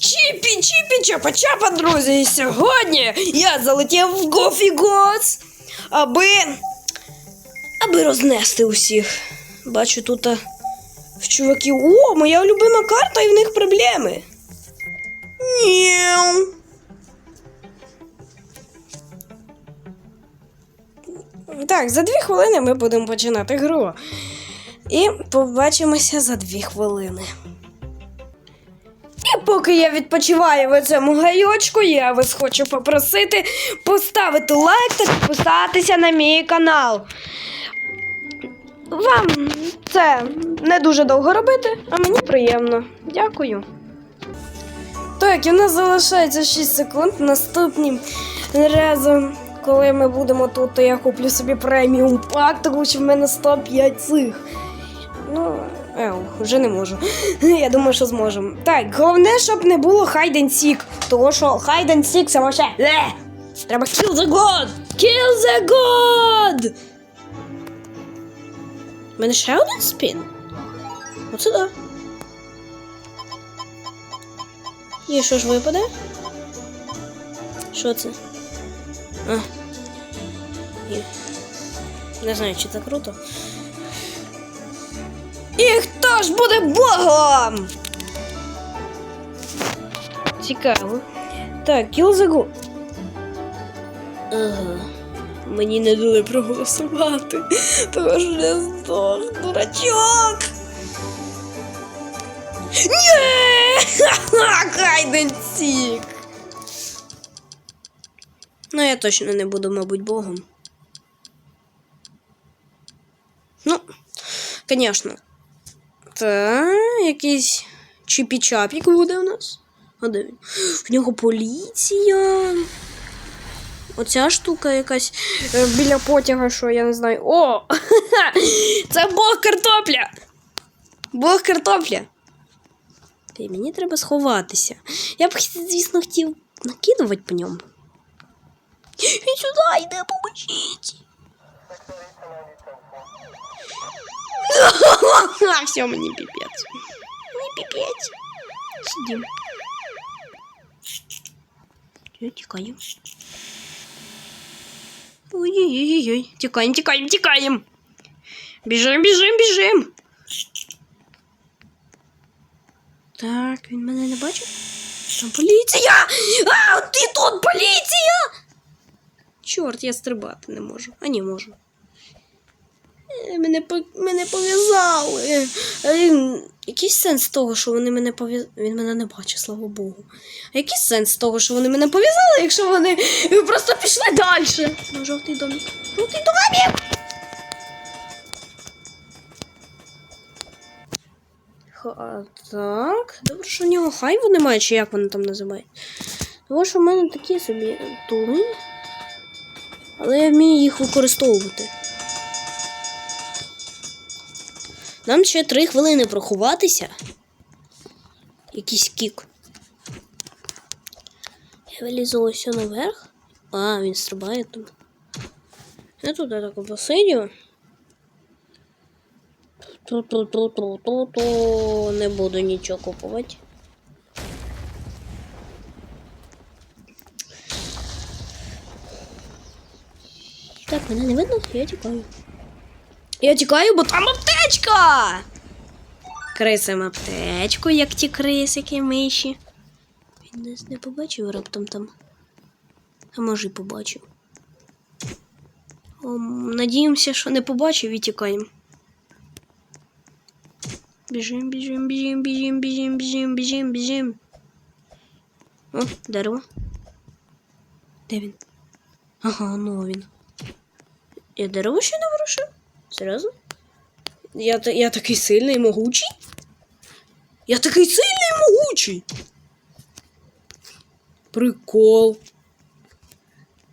Чіпі, чіпі, чапа, чапа, друзі. І сьогодні я залетів в Гофі Гоц, аби. аби рознести усіх. Бачу тут в чуваків. О, моя улюблена карта і в них проблеми. Нєу. Так, за дві хвилини ми будемо починати гру. І побачимося за дві хвилини поки я відпочиваю в цьому гайочку, я вас хочу попросити поставити лайк та підписатися на мій канал. Вам це не дуже довго робити, а мені приємно. Дякую. Так, і в нас залишається 6 секунд. Наступним разом, коли ми будемо тут, то я куплю собі преміум пак, тому що в мене 105 цих. Ну. Е, вже не можу. Я думаю, що зможемо. Так, головне, щоб не було хайден сік. Того що хайден сік це вообще. Треба kill the god! Kill the god! У мене ще один спін? Оце да. І що ж випаде? Що це? А. Не знаю, чи це круто. І хто ж буде богом? Цікаво. Так, кіл. Ага. Мені не дали проголосувати. Тому що я здох, дурачок. Ні! Хайденсік! Ну, я точно не буду, мабуть, богом. Ну, звісно. Та, якийсь чіпі-чапік буде у нас. А де він? В нього поліція. Оця штука якась е, біля потяга, що я не знаю. О! Це бог картопля! Бог картопля! Та й мені треба сховатися. Я б, звісно, хотів накидувати по ньому. Він сюди йде, поможіть! А все, не пипец. Мы пипец. Сидим. Тикаем. Ой-ой-ой-ой. Тикаем, тикаем, тикаем. Бежим, бежим, бежим. Так, він мене не бачить? Там поліція! А, ты тут полиция? Черт, я стрибати не могу, А ні, можу. Мене мене пов'язали. Який сенс того, що вони мене пов'язали. Він мене не бачить, слава Богу. А який сенс того, що вони мене пов'язали, якщо вони просто пішли далі? Ну, жовтий домик. Жовтий домик! Ха, так. Добре, що у нього хайву немає, чи як вони там називають. Тому що в мене такі собі тури. Але я вмію їх використовувати. Нам ще три хвилини проховатися. Якийсь кік. Я вилізу ось наверх. А, він стрибає там. Я тут я так посидів. Ту-ту-ту-ту-ту-ту не буду нічого купувати. Так, мене не видно, я тікаю. Я тікаю, бо там ти! аптечка! Крисим аптечку, як ті крисики миші. Він нас не побачив раптом там. А може й побачив. О, надіємося, що не побачив і тікаємо. Біжим, біжим, біжим, біжим, біжим, біжим, біжим, біжим. О, дерево. Де він? Ага, ну він. Я дерево ще не вирушив? Серйозно? Я я такий сильний і могучий? Я такий сильний і могучий. Прикол.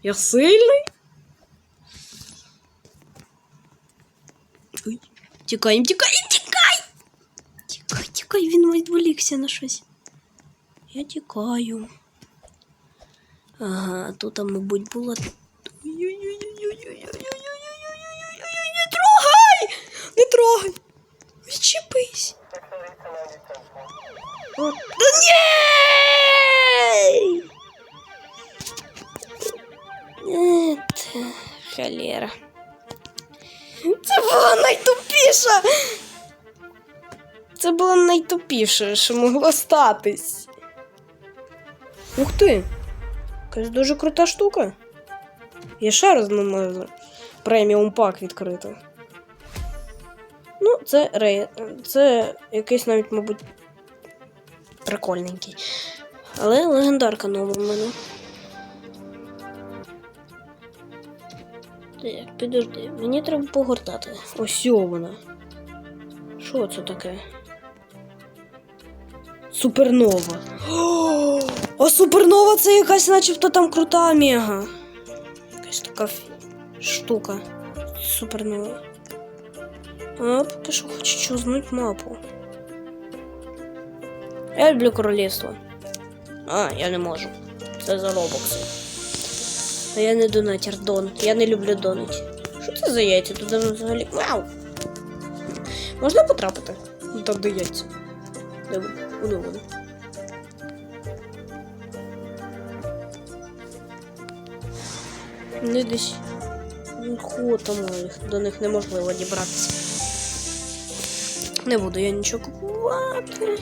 Я сильний. Тікай, тікаємо, тікай! Тікай, тікай, він відволікся на щось. Я тікаю. Ага, тут, мабуть, була тронь! Відчепись! Да ні! Нет, холера. Це була найтупіша! Це було найтупіше, що могло статись. Ух ти! Це дуже крута штука. Я ще раз не можу преміум пак відкрити. Ну, це рей. Це якийсь навіть, мабуть, прикольненький. Але легендарка нова в мене. Так, підожди, мені треба погортати. Ось вона. Що це таке? Супернова. О, супернова це якась начебто там крута мега. Якась така штука. Супернова. А, поки що хочу чузнуть мапу. Я люблю королівство. А, я не можу. Це за робокси. А я не донатер, дон. Я не люблю донать. Що це за яйця? Туди взагалі. Вау! Можна потрапити? Ну, Там де яйця. Де вони? Вони вони. Вони десь. Вверху там до них неможливо дібратися. Не буду я нічого купувати.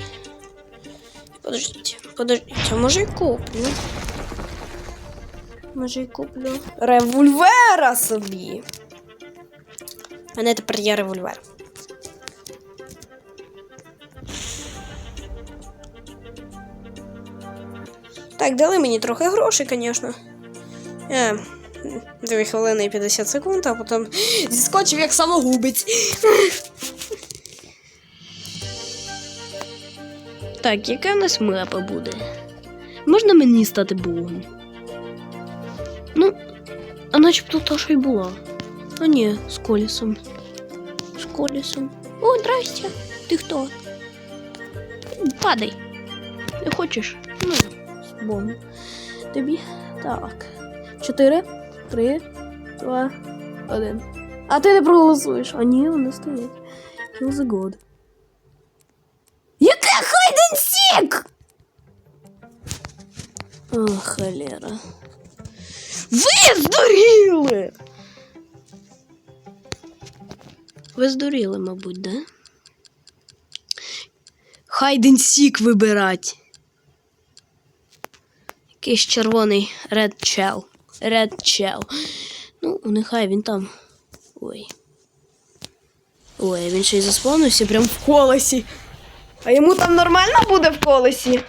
Подождіть, подождіть, а може й куплю? Може й куплю. Револьвера собі. У мене тепер є револьвер. Так, дали мені трохи грошей, звісно. Е, 2 хвилини і 50 секунд, а потім зіскочив як самогубець. Так, яка в нас мапа буде? Можна мені стати богом? Ну, а начебто та що й була. А ні, з колісом. З колісом. О, здрасте. Ти хто? Падай. Не хочеш? Ну, з Богом. Тобі так. Чотири, три, два, один. А ти не проголосуєш. А ні, вони стоять. Kill the God. Хайден? О, холера. Ви здуріли! Ви здуріли, мабуть, да? Хайден сік вибирать. Якийсь червоний Red Shell. Red Shell. Ну, нехай він там. Ой. Ой, він ще й заспавнився прям в колесі. А йому там нормально буде в колесі?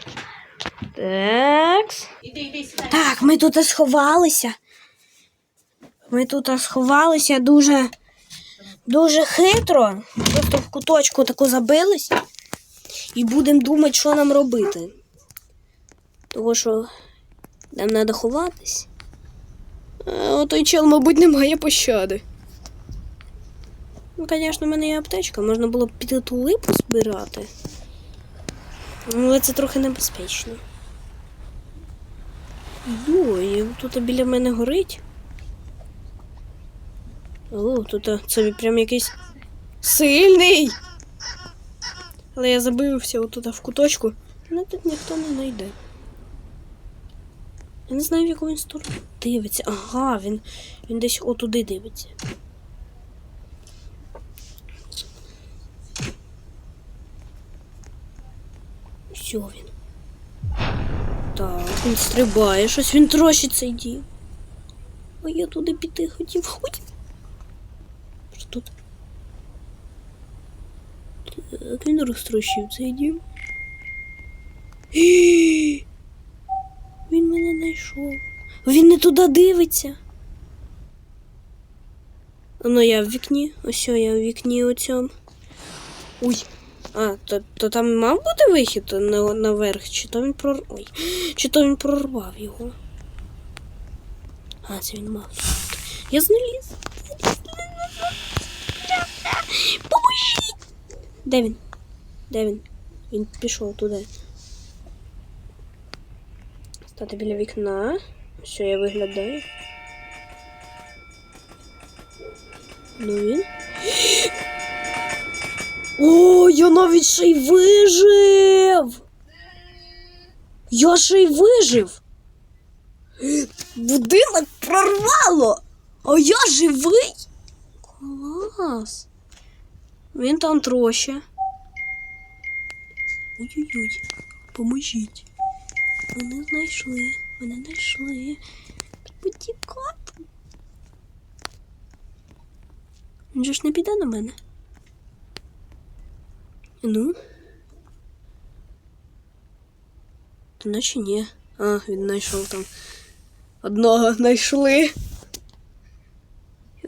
Так. Так, ми тут сховалися. Ми тут сховалися дуже, дуже хитро. Просто в куточку таку забились. І будемо думати, що нам робити. Тому що нам треба ховатись. А отой чел, мабуть, не має пощади. Ну, звісно, в мене є аптечка, можна було б піти ту липу збирати. Але це трохи небезпечно. Ой, тут біля мене горить. О, тут це прям якийсь сильний. Але я забився отут в куточку. Мене тут ніхто не знайде. Я не знаю, в яку він сторону дивиться. Ага, він, він десь отуди дивиться. Що він? Так, він стрибає, щось він трощиться йде. А я туди піти хотів. Ой. Що тут? Так, він розтрощив цей дім. Він мене знайшов. Він не туди дивиться. Ну, я в вікні. Ось я в вікні оцьому. Ой. А, то, то там мав бути вихід на, наверх, чи то він прор... Ой. Чи то він прорвав його. А, це він мав. Я знеліз. Поможіть! Де він? Де він? Він пішов туди. Стати біля вікна. Все, я виглядаю. Ну він. О, я навіть ще й вижив! Я ще й вижив. Будинок прорвало. А я живий. Клас. Він там троща. Ой-ой-ой, поможіть. Мене знайшли, мене знайшли. Треба тікати. Він же ж не піде на мене. Ну. Наче ні. А, він знайшов там. Одного знайшли.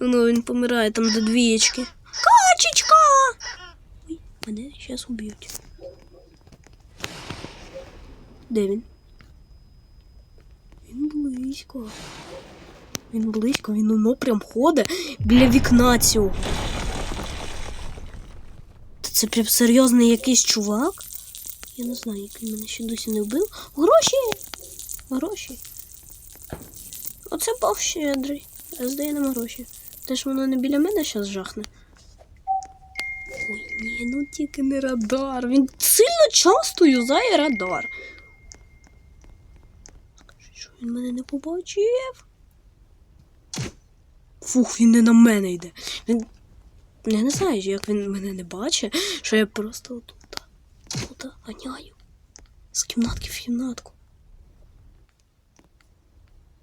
Воно він помирає там до двієчки. Качечка! Ой, мене зараз уб'ють. Де він? Він близько. Він близько, він воно прям ходить біля вікна цього. Це прям серйозний якийсь чувак. Я не знаю, як він мене ще досі не вбив. Гроші! Гроші. Оце Бог щедрий. Роздає нам гроші. Те ж воно не біля мене зараз жахне. Ой, ні, ну тільки не радар. Він сильно часто юзає радар. Що він мене не побачив. Фух, він не на мене йде. Він. Я не знаю, як він мене не бачить, що я просто отут. Тут ганяю. З кімнатки в кімнатку.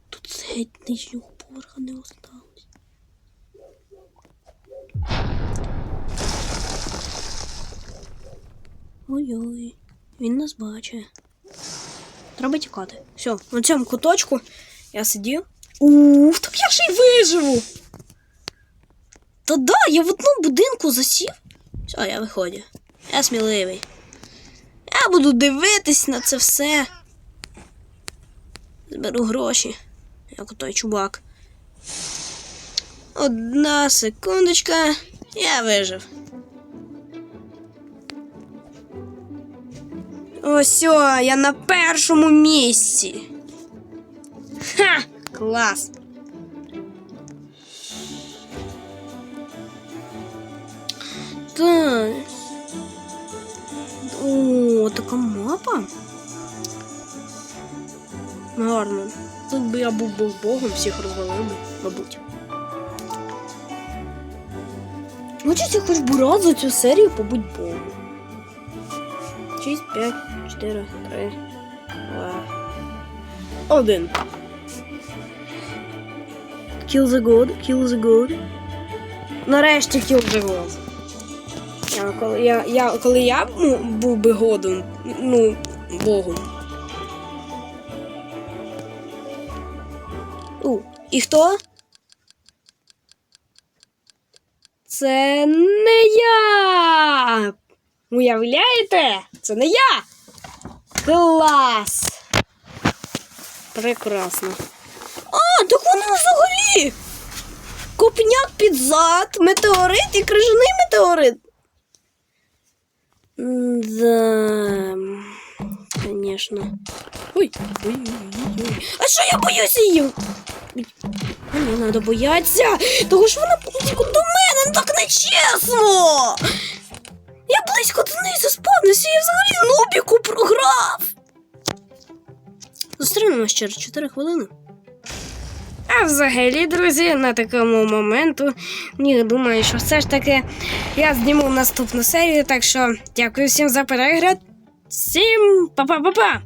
Тут геть нижнього поверха не осталось. Ой-ой, він нас бачить. Треба тікати. Все, на цьому куточку я сидів. Ух, так я ще й виживу. Та да, я в одному будинку засів. Все, я виходжу. Я сміливий. Я буду дивитись на це все. Зберу гроші, як той чувак. Одна секундочка, я вижив. Ось, я на першому місці. Ха! Клас. Так. О, така мапа. Гарно. Тут би я був богом, всіх розвалив мабуть. Хочеться хоч би раз за цю серію побудь богом. 6, 5, 4, 3, 2, 1. Kill the god, kill the god. Нарешті kill the god. Коли я, я, коли я ну, був би годом, ну, богом. У, і хто? Це не я. Уявляєте? Це не я. Клас. Прекрасно. А, так воно взагалі. Копняк під зад, метеорит і крижаний метеорит. Да, конечно. Ой, ой, ой, ой. А що я боюся її? Не треба боятися, того ж вона близько до мене, ну так нечесно. Я близько до неї заспавнився, я взагалі нубіку програв. Зустрінемось через 4 хвилини. А взагалі, друзі, на такому моменту я думаю, що все ж таки я зніму наступну серію. Так що дякую всім за перегляд. Всім па-па-па-па!